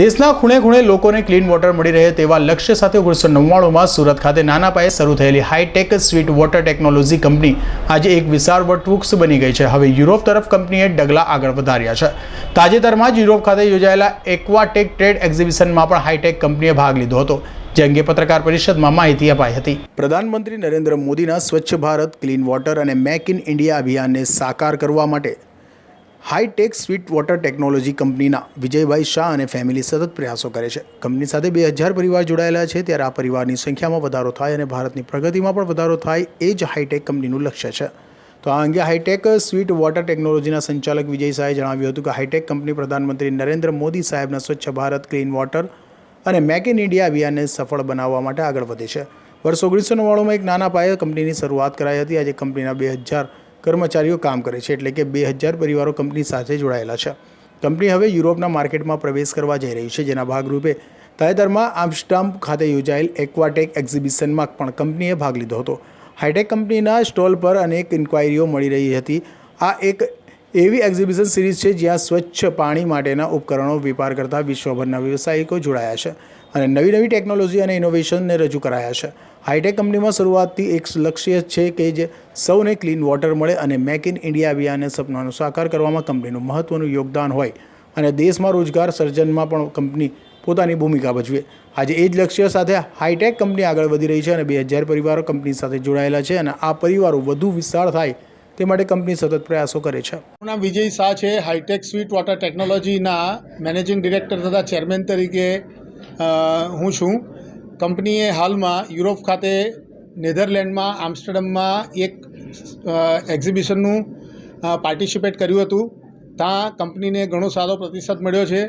દેશના ખૂણે ખૂણે લોકોને ક્લીન વોટર મળી રહે તેવા લક્ષ્ય સાથે ઓગણીસો નવ્વાણુંમાં સુરત ખાતે નાના પાયે શરૂ થયેલી hitech sweet water technology company આજે એક વિશાળ વટવૃક્ષ બની ગઈ છે. હવે યુરોપ તરફ કંપનીએ ડગલા આગળ વધાર્યા છે. તાજેતરમાં જ યુરોપ ખાતે યોજાયેલા એક્વાટેક ટ્રેડ એક્ઝિબિશનમાં પણ હાઈટેક કંપનીએ ભાગ લીધો હતો, જે અંગે પત્રકાર પરિષદમાં માહિતી અપાઈ હતી. પ્રધાનમંત્રી નરેન્દ્ર મોદીના સ્વચ્છ ભારત, ક્લીન વોટર અને મેક ઇન ઇન્ડિયા અભિયાનને સાકાર કરવા માટે હાઈટેક સ્વીટ વોટર ટેકનોલોજી કંપનીના વિજયભાઈ શાહ અને ફેમિલી સતત પ્રયાસો કરે છે. કંપની સાથે બે હજાર પરિવાર જોડાયેલા છે ત્યારે આ પરિવારની સંખ્યામાં વધારો થાય અને ભારતની પ્રગતિમાં પણ વધારો થાય એ જ હાઈટેક કંપનીનું લક્ષ્ય છે. તો આ અંગે હાઈટેક સ્વીટ વોટર ટેકનોલોજીના સંચાલક વિજય શાહે જણાવ્યું હતું કે હાઈટેક કંપની પ્રધાનમંત્રી નરેન્દ્ર મોદી સાહેબના સ્વચ્છ ભારત, ક્લીન વોટર અને મેક ઇન ઇન્ડિયા અભિયાનને સફળ બનાવવા માટે આગળ વધે છે. વર્ષ ઓગણીસો નવ્વાણુંમાં એક નાના પાયે કંપનીની શરૂઆત કરાઈ હતી. આજે કંપનીના બે હજાર કર્મચારીઓ કામ કરે છે એટલે કે બે હજાર પરિવારો કંપની સાથે જોડાયેલા છે. કંપની હવે યુરોપના માર્કેટમાં પ્રવેશ કરવા જઈ રહી છે. જેના ભાગરૂપે તાજેતરમાં આમસ્ટર્ડમ ખાતે યોજાયેલ એક્વાટેક એક્ઝિબિશનમાં પણ કંપનીએ ભાગ લીધો હતો. હાઈટેક કંપનીના સ્ટોલ પર અનેક ઇન્ક્વાયરીઓ મળી રહી હતી. આ એક એવી એક્ઝિબિશન સિરીઝ છે જ્યાં સ્વચ્છ પાણી માટેના ઉપકરણો વેપાર કરતા વિશ્વભરના વ્યવસાયિકો જોડાયા છે અને નવી નવી ટેકનોલોજી અને ઇનોવેશનને રજૂ કરાયા છે. હાઈટેક કંપનીમાં શરૂઆતથી એક લક્ષ્ય છે કે જે સૌને ક્લીન વોટર મળે અને મેક ઇન ઇન્ડિયા અભિયાનને સપનાનું સાકાર કરવામાં કંપનીનું મહત્ત્વનું યોગદાન હોય અને દેશમાં રોજગાર સર્જનમાં પણ કંપની પોતાની ભૂમિકા ભજવે. આજે એ જ લક્ષ્ય સાથે હાઈટેક કંપની આગળ વધી રહી છે અને બે હજાર પરિવારો કંપની સાથે જોડાયેલા છે અને આ પરિવારો વધુ વિશાળ થાય તે માટે કંપની સતત પ્રયાસો કરે છે. નામ વિજય શાહ છે. હાઈટેક સ્વીટ વોટર ટેકનોલોજીના મેનેજિંગ ડિરેક્ટર તથા ચેરમેન તરીકે હું છું. કંપનીએ હાલમાં યુરોપ ખાતે નેધરલેન્ડમાં, આમસ્ટરડમમાં એક એક્ઝિબિશનનું પાર્ટિસિપેટ કર્યું હતું. ત્યાં કંપનીને ઘણો સારો પ્રતિસાદ મળ્યો છે.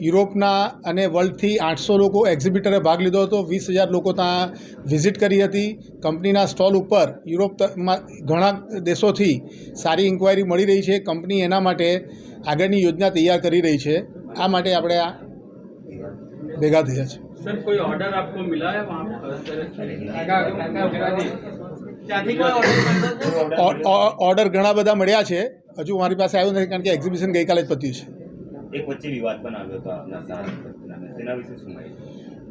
યુરોપના અને વર્લ્ડથી આઠસો લોકો એક્ઝિબિટરે ભાગ લીધો હતો વીસ હજાર લોકો ત્યાં વિઝિટ કરી હતી કંપનીના સ્ટોલ ઉપર યુરોપમાં ઘણા દેશોથી સારી ઇન્કવાયરી મળી રહી છે કંપની એના માટે આગળની યોજના તૈયાર કરી રહી છે આ માટે આપણે આ ભેગા થયા છે સર ઓર્ડર ઘણા બધા મળ્યા છે હજુ મારી પાસે આવ્યું નથી કારણ કે એક્ઝિબિશન ગઈકાલે જ પત્યું છે એક વચ્ચે વિવાદ પણ આવ્યો હતો તેના વિશે શું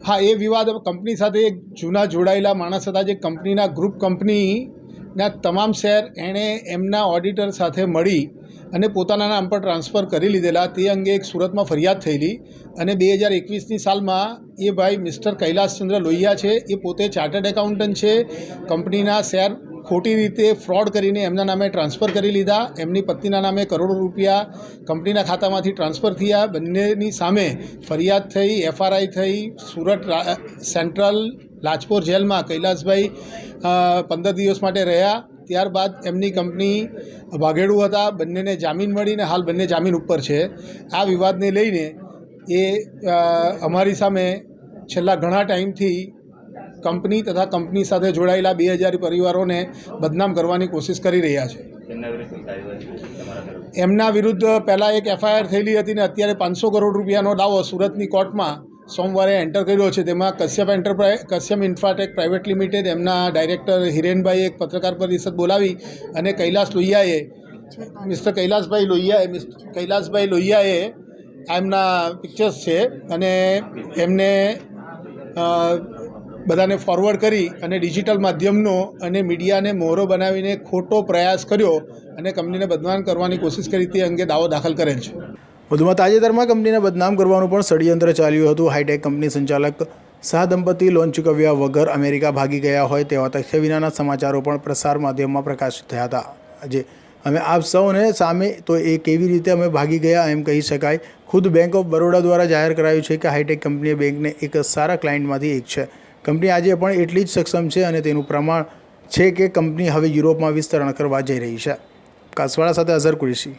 હા, એ વિવાદ કંપની સાથે એક જૂના જોડાયેલા માણસ હતા જે કંપનીના ગ્રુપ કંપનીના તમામ શેર એણે એમના ઓડિટર સાથે મળી અને પોતાના નામ પર ટ્રાન્સફર કરી લીધેલા. તે અંગે એક સુરતમાં ફરિયાદ થયેલી અને બે હજાર એકવીસની સાલમાં એ ભાઈ મિસ્ટર કૈલાસચંદ્ર લોહિયા છે. એ પોતે ચાર્ટર્ડ એકાઉન્ટન્ટ છે. કંપનીના શેર ખોટી રીતે ફ્રોડ કરીને એમના નામે ટ્રાન્સફર કરી લીધા. એમની પત્નીના નામે કરોડો રૂપિયા કંપનીના ખાતામાંથી ટ્રાન્સફર થયા. બંનેની સામે ફરિયાદ થઈ એફઆરઆઈ થઈ. સુરત સેન્ટ્રલ લાજપોર જેલમાં કૈલાસભાઈ પંદર દિવસ માટે રહ્યા. ત્યારબાદ એમની કંપની વાઘેડુ હતા. બંનેને જામીન મળીને હાલ બંને જામીન ઉપર છે. આ વિવાદને લઈને એ અમારી સામે છેલ્લા ઘણા ટાઈમથી કંપની તથા કંપની સાથે જોડાયેલા બે હજાર પરિવારોને બદનામ કરવાની કોશિશ કરી રહ્યા છે. એમના વિરુદ્ધ પહેલાં એક એફઆઈઆર થયેલી હતી ને અત્યારે પાંચસો કરોડ રૂપિયાનો દાવો સુરતની કોર્ટમાં સોમવારે એન્ટર કર્યો છે. તેમાં Kashyap enterprise Kashyap infratech private limited એમના ડાયરેક્ટર હિરેનભાઈ એક પત્રકાર પરિષદ બોલાવી અને કૈલાસ લોહિયાએ મિસ્ટર કૈલાસભાઈ લોહિયાએ મિસ્ટર કૈલાસભાઈ લોહિયાએ એમના પિક્ચર્સ છે અને એમને બધાને ફોરવર્ડ કરી અને ડિજિટલ માધ્યમનો અને મીડિયાને મોહરો બનાવીને ખોટો પ્રયાસ કર્યો અને કંપનીને બદનામ કરવાની કોશિશ કરી તે અંગે દાવો દાખલ કરેલ છે. વધુમાં તાજેતરમાં કંપનીને બદનામ કરવાનું પણ ષડયંત્ર ચાલ્યું હતું. હાઈટેક કંપની સંચાલક શાહ દંપતી લોન ચૂકવ્યા વગર અમેરિકા ભાગી ગયા હોય તેવા તથ્ય વિનાના સમાચારો પણ પ્રસાર માધ્યમમાં પ્રકાશિત થયા હતા. આજે અમે આપ સૌને સામે તો એ કેવી રીતે અમે ભાગી ગયા એમ કહી શકાય. ખુદ બેંક ઓફ બરોડા દ્વારા જાહેર કરાયું છે કે હાઈટેક કંપનીએ બેંકને એક સારા ક્લાયન્ટમાંથી એક છે. કંપની આજે પણ એટલી જ સક્ષમ છે અને તેનું પ્રમાણ છે કે કંપની હવે યુરોપમાં વિસ્તરણ કરવા જઈ રહી છે. કાસવાડા સાથે અઝર કુરેશી.